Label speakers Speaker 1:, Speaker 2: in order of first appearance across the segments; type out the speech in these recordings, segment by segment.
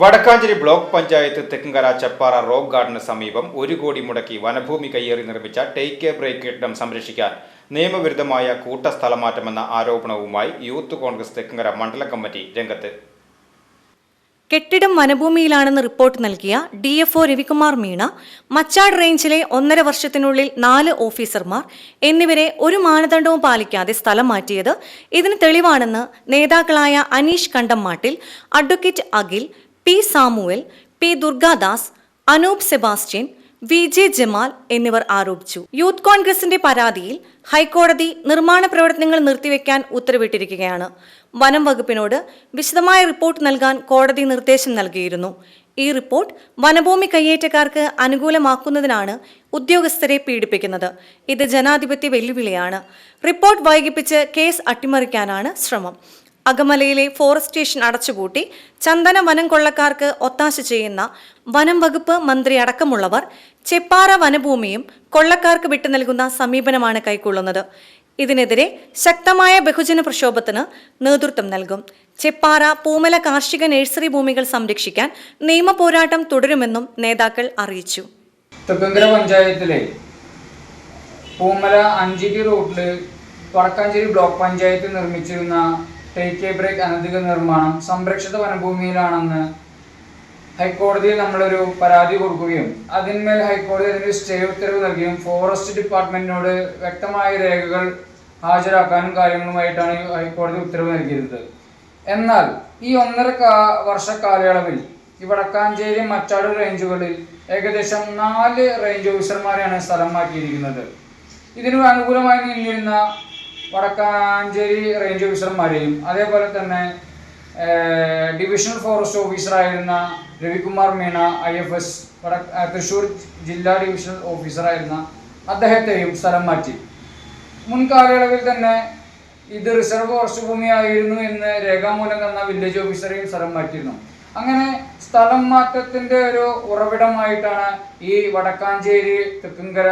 Speaker 1: Vadakkanchery block panchayat Thekkumkara Chappara rock ഗാർഡന് സമീപം ഒരു കോടി മുടക്കി വനഭൂമി കയ്യേറി നിർമ്മിച്ച ടേക്ക് കെയർ ബ്രേക്ക് കെട്ടിടം സംരക്ഷിക്കാൻ നിയമവിരുദ്ധമായ കൂട്ട സ്ഥലമാറ്റമെന്ന ആരോപണവുമായി യൂത്ത് കോൺഗ്രസ് തെക്കുംകര മണ്ഡലം കമ്മിറ്റി രംഗത്ത്.
Speaker 2: കെട്ടിടം വനഭൂമിയിലാണെന്ന് റിപ്പോർട്ട് നൽകിയ D F O Ravikumar Meena Machad റേഞ്ചിലെ ഒന്നര വർഷത്തിനുള്ളിൽ നാല് ഓഫീസർമാർ എന്നിവരെ ഒരു മാനദണ്ഡവും പാലിക്കാതെ സ്ഥലം മാറ്റിയത് ഇതിന് തെളിവാണെന്ന് നേതാക്കളായ Aneesh Kandammattil advocate Akhil P Samuel P Durgadas Anoop Sebastian V J Jamal എന്നിവർ ആരോപിച്ചു. യൂത്ത് കോൺഗ്രസിന്റെ പരാതിയിൽ ഹൈക്കോടതി നിർമ്മാണ പ്രവർത്തനങ്ങൾ നിർത്തിവെക്കാൻ ഉത്തരവിട്ടിരിക്കുകയാണ്. വനം വകുപ്പിനോട് വിശദമായ റിപ്പോർട്ട് നൽകാൻ കോടതി നിർദ്ദേശം നൽകിയിരുന്നു. ഈ റിപ്പോർട്ട് വനഭൂമി കയ്യേറ്റക്കാർക്ക് അനുകൂലമാക്കുന്നതിനാണ് ഉദ്യോഗസ്ഥരെ പീഡിപ്പിക്കുന്നത്. ഇത് ജനാധിപത്യ വെല്ലുവിളിയാണ്. റിപ്പോർട്ട് വൈകിപ്പിച്ച് കേസ് അട്ടിമറിക്കാനാണ് ശ്രമം. അകമലയിലെ ഫോറസ്റ്റ് സ്റ്റേഷൻ അടച്ചുപൂട്ടി ചന്ദന വനം കൊള്ളക്കാർക്ക് ഒത്താശ ചെയ്യുന്ന വനം വകുപ്പ് മന്ത്രി അടക്കമുള്ളവർ ചെപ്പാറ വനഭൂമിയും കൊള്ളക്കാർക്ക് വിട്ടു നൽകുന്ന സമീപനമാണ് കൈക്കൊള്ളുന്നത്. ഇതിനെതിരെ ശക്തമായ ബഹുജന പ്രക്ഷോഭത്തിന് നേതൃത്വം നൽകും. ചെപ്പാറ പൂമല കാർഷിക നഴ്സറി ഭൂമികൾ സംരക്ഷിക്കാൻ നിയമ പോരാട്ടം തുടരുമെന്നും നേതാക്കൾ അറിയിച്ചു.
Speaker 3: പഞ്ചായത്തിലെ പൂമല അഞ്ചിരി റോഡിൽ വടക്കാഞ്ചേരി ബ്ലോക്ക് പഞ്ചായത്ത് നിർമ്മിച്ചിരുന്ന ടേക്ക് എ ബ്രേക്ക് അനധിക നിർമ്മാണം സംരക്ഷിത വനഭൂമിയിലാണെന്ന് ഹൈക്കോടതിയിൽ നമ്മളൊരു പരാതി കൊടുക്കുകയും അതിന്മേൽ ഹൈക്കോടതി അതിന് സ്റ്റേ ഉത്തരവ് നൽകുകയും ഫോറസ്റ്റ് ഡിപ്പാർട്ട്മെന്റിനോട് വ്യക്തമായ രേഖകൾ ഹാജരാക്കാനും കാര്യങ്ങളുമായിട്ടാണ് ഹൈക്കോടതി ഉത്തരവ് നൽകിയിരുന്നത്. എന്നാൽ ഈ ഒന്നര വർഷ കാലയളവിൽ ഈ വടക്കാഞ്ചേരി മറ്റാട് റേഞ്ചുകളിൽ ഏകദേശം നാല് റേഞ്ച് ഓഫീസർമാരെയാണ് സ്ഥലം മാറ്റിയിരിക്കുന്നത്. ഇതിന് അനുകൂലമായി നിന്നിരുന്ന വടക്കാഞ്ചേരി റേഞ്ച് ഓഫീസർമാരെയും അതേപോലെ തന്നെ divisional forest ഓഫീസറായിരുന്ന Ravikumar Meena I F S വട തൃശ്ശൂർ ജില്ലാ ഡിവിഷണൽ ഓഫീസറായിരുന്ന അദ്ദേഹത്തെയും സ്ഥലം മാറ്റി. മുൻകാലയളവിൽ തന്നെ ഇത് റിസർവ് ഫോറസ്റ്റ് ഭൂമിയായിരുന്നു എന്ന് രേഖാമൂലം തന്ന വില്ലേജ് ഓഫീസറെയും സ്ഥലം മാറ്റിയിരുന്നു. അങ്ങനെ സ്ഥലം മാറ്റത്തിന്റെ ഒരു ഉറവിടമായിട്ടാണ് ഈ വടക്കാഞ്ചേരി തെക്കുംകര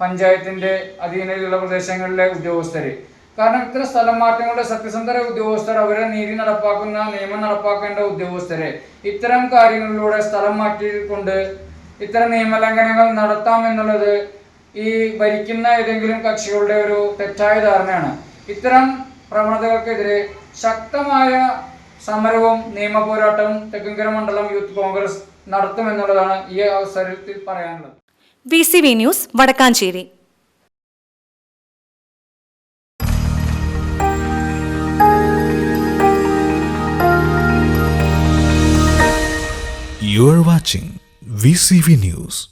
Speaker 3: പഞ്ചായത്തിന്റെ അധീനതയിലുള്ള പ്രദേശങ്ങളിലെ ഉദ്യോഗസ്ഥര്. കാരണം ഇത്ര സ്ഥലം മാറ്റങ്ങളുടെ സത്യസന്ധര ഉദ്യോഗസ്ഥർ അവരെ നീതി നടപ്പാക്കുന്ന നിയമം നടപ്പാക്കേണ്ട ഉദ്യോഗസ്ഥരെ ഇത്തരം കാര്യങ്ങളിലൂടെ സ്ഥലം മാറ്റിക്കൊണ്ട് ഇത്തരം നിയമലംഘനങ്ങൾ നടത്താം എന്നുള്ളത് ഈ ഭരിക്കുന്ന ഏതെങ്കിലും കക്ഷികളുടെ ഒരു തെറ്റായ ധാരണയാണ്. ഇത്തരം പ്രവണതകൾക്കെതിരെ ശക്തമായ സമരവും നിയമ പോരാട്ടവും തെക്കുംകര മണ്ഡലം യൂത്ത് കോൺഗ്രസ് നടത്തുമെന്നുള്ളതാണ് ഈ അവസരത്തിൽ പറയാനുള്ളത്.
Speaker 2: V C V News Vadakkanchery
Speaker 4: You are watching VCV News.